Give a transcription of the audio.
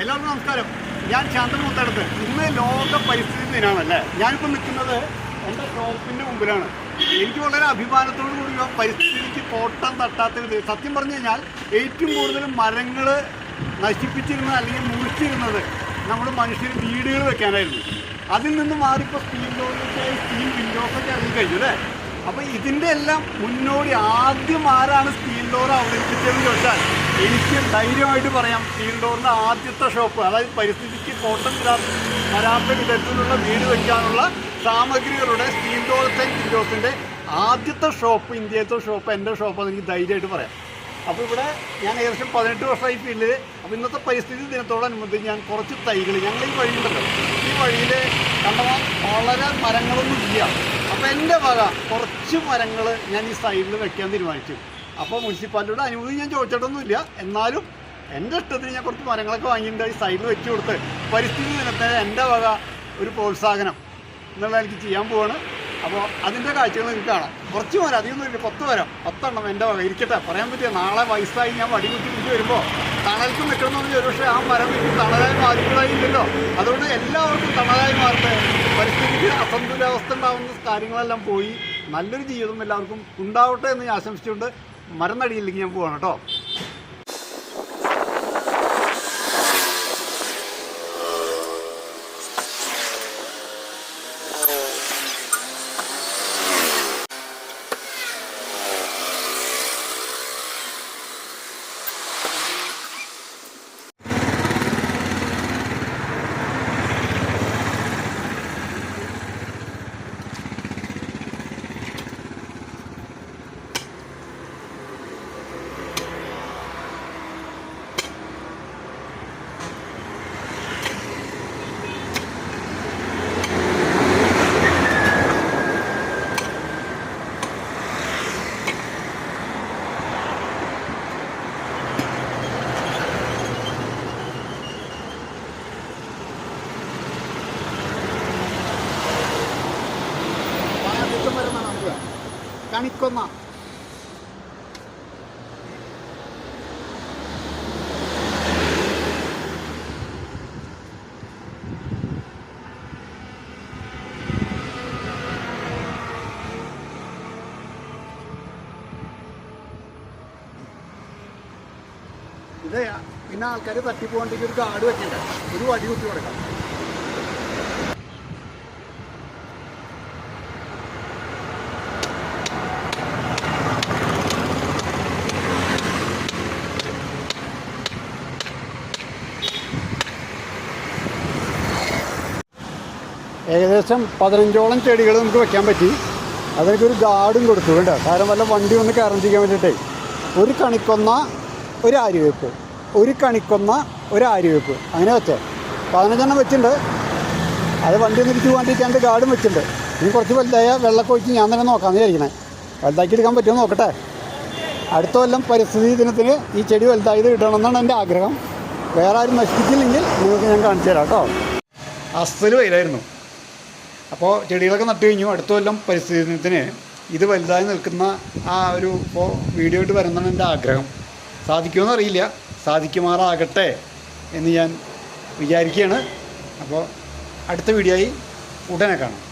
എല്ലാവർക്കും നമസ്കാരം. ഞാൻ മുത്തടുത്ത്. ഇന്ന് ലോക പരിസ്ഥിതി ദിനമാണല്ലേ ഞാനിപ്പോൾ നിൽക്കുന്നത് എന്റെ ഷോപ്പിന്റെ മുമ്പിലാണ്. എനിക്ക് വളരെ അഭിമാനത്തോടു കൂടി പരിസ്ഥിതിക്ക് കോട്ടം തട്ടാത്തത് സത്യം പറഞ്ഞു കഴിഞ്ഞാൽ ഏറ്റവും കൂടുതൽ മരങ്ങൾ നശിപ്പിച്ചിരുന്നത് അല്ലെങ്കിൽ മുറിച്ചിരുന്നത് നമ്മൾ മനുഷ്യർ വീടുകൾ വെക്കാനായിരുന്നു. അതിൽ നിന്ന് മാറിപ്പോൾ സ്റ്റീൽ ഡോറിലൊക്കെ സ്റ്റീൽ വിൻഡോസൊക്കെ ഇറങ്ങി കഴിഞ്ഞു അല്ലേ? അപ്പോൾ ഇതിന്റെ എല്ലാം മുന്നോടി ആദ്യം ആരാണ് സ്റ്റീൽ ഡോർ അവതരിപ്പിച്ചതെന്ന് ചോദിച്ചാൽ എനിക്ക് ധൈര്യമായിട്ട് പറയാം സ്റ്റീൽ ഡോറിന്റെ ആദ്യത്തെ ഷോപ്പ് അതായത് പരിസ്ഥിതിക്ക് കോട്ടം വരാത്ത വിധത്തിലുള്ള വീട് വയ്ക്കാനുള്ള സാമഗ്രികളുടെ സ്റ്റീൽ ഡോർ വിൻഡോസിന്റെ ആദ്യത്തെ ഷോപ്പ് ഇന്ത്യയിലത്തെ ഷോപ്പ് എന്റെ ഷോപ്പ് എനിക്ക് ധൈര്യമായിട്ട് പറയാം. അപ്പോൾ ഇവിടെ ഞാൻ ഏകദേശം പതിനെട്ട് വർഷമായി ഫീൽഡിൽ അപ്പോൾ ഇന്നത്തെ പരിസ്ഥിതി ദിനത്തോടനുബന്ധിച്ച് ഞാൻ കുറച്ച് തൈകൾ ഞങ്ങൾ ഈ വഴിയുണ്ടല്ലോ. ഈ വഴിയിൽ കണ്ടമാൻ വളരെ മരങ്ങളൊന്നും ഇല്ല. അപ്പോൾ എന്റെ വക കുറച്ച് മരങ്ങൾ ഞാൻ ഈ സൈഡിൽ വെക്കാൻ തീരുമാനിച്ചു. അപ്പോൾ മുനിസിപ്പാലിറ്റിയുടെ അനുമതി ഞാൻ ചോദിച്ചിട്ടൊന്നുമില്ല. എന്നാലും എന്റെ ഇഷ്ടത്തിന് ഞാൻ കുറച്ച് മരങ്ങളൊക്കെ വാങ്ങിയിട്ടുണ്ട് ഈ സൈഡിൽ വെച്ച് കൊടുത്ത്. പരിസ്ഥിതി ദിനത്തിന് എന്റെ വക ഒരു പ്രോത്സാഹനം എന്നുള്ള എനിക്ക് ചെയ്യാൻ പോവാണ്. അപ്പോൾ അതിന്റെ കാഴ്ചകൾ നിങ്ങൾക്ക് കാണാം. കുറച്ച് മരം അധികം ഇല്ല. പത്ത് മരം പത്തെണ്ണം എന്റെ വക ഇരിക്കട്ടെ. പറയാൻ പറ്റിയ നാളെ വയസ്സായി ഞാൻ വടി കുത്തി കുത്തി വരുമ്പോൾ തണൽക്ക് നിൽക്കണമെന്ന് പറഞ്ഞാൽ പക്ഷേ ആ മരം എനിക്ക് തണലായി മാറിക്കൂടായില്ലല്ലോ അതുകൊണ്ട് എല്ലാവർക്കും തണലായി മാറട്ടെ. പരിസ്ഥിതിക്ക് ഉണ്ടാവുന്ന കാര്യങ്ങളെല്ലാം പോയി നല്ലൊരു ജീവിതം എല്ലാവർക്കും ഉണ്ടാവട്ടെ എന്ന് ഞാൻ ആശംസിച്ചുകൊണ്ട് മരം നടിയില്ലെങ്കിൽ ഞാൻ പോവാണ് കേട്ടോ ആദ്യത്തെ മരം വേണം നമുക്ക് കണിക്കൊന്ന ഇത് പിന്നെ ആൾക്കാർ തട്ടിപ്പോകേണ്ടെങ്കിൽ ഒരു കാർഡ് വെക്കണ്ട ഒരു വടി കുത്തി കൊടുക്കാം. ഏകദേശം പതിനഞ്ചോളം ചെടികൾ നമുക്ക് വെക്കാൻ പറ്റി. അതിനൊക്കെ ഒരു ഗാർഡും കൊടുത്തു വേണ്ട കാരണം വല്ല വണ്ടി ഒന്ന് കയറിച്ചിരിക്കാൻ വേണ്ടിയിട്ടേ. ഒരു കണിക്കൊന്ന ഒരു ആര്യവെപ്പ് ഒരു കണിക്കൊന്ന ഒരു ആര്യവെപ്പ് അങ്ങനെ വെച്ചേ. പതിനഞ്ചെണ്ണം വെച്ചിട്ടുണ്ട്. അത് വണ്ടി ഒന്ന് ഇടിച്ചു പോകാണ്ടിരിക്കാണ്ട് ഗാർഡും വെച്ചിട്ടുണ്ട്. ഇനി കുറച്ച് വലുതായ വെള്ളമൊക്കെ ഒഴിച്ച് ഞാൻ തന്നെ നോക്കാമെന്ന് വിചാരിക്കണേ. വലുതാക്കി എടുക്കാൻ പറ്റുമോ നോക്കട്ടെ. അടുത്ത കൊല്ലം പരിസ്ഥിതി ദിനത്തിന് ഈ ചെടി വലുതായത് ഇടണമെന്നാണ് എന്റെ ആഗ്രഹം. വേറെ ആരും നശിപ്പിച്ചില്ലെങ്കിൽ നിങ്ങൾക്ക് ഞാൻ കാണിച്ചു തരാം കേട്ടോ. അസ്സൽ വെയിലായിരുന്നു. അപ്പോൾ ചെടികളൊക്കെ നട്ടു കഴിഞ്ഞു. അടുത്ത കൊല്ലം പരിസ്ഥിതി ദിനത്തിന് ഇത് വലുതായി നിൽക്കുന്ന ആ ഒരു ഇപ്പോൾ വീഡിയോ ആയിട്ട് വരുന്നതാണ് എന്റെ ആഗ്രഹം. സാധിക്കുമെന്ന് അറിയില്ല. സാധിക്കുമാറാകട്ടെ എന്ന് ഞാൻ വിചാരിക്കുകയാണ്. അപ്പോൾ അടുത്ത വീഡിയോ ആയി ഉടനെ കാണാം.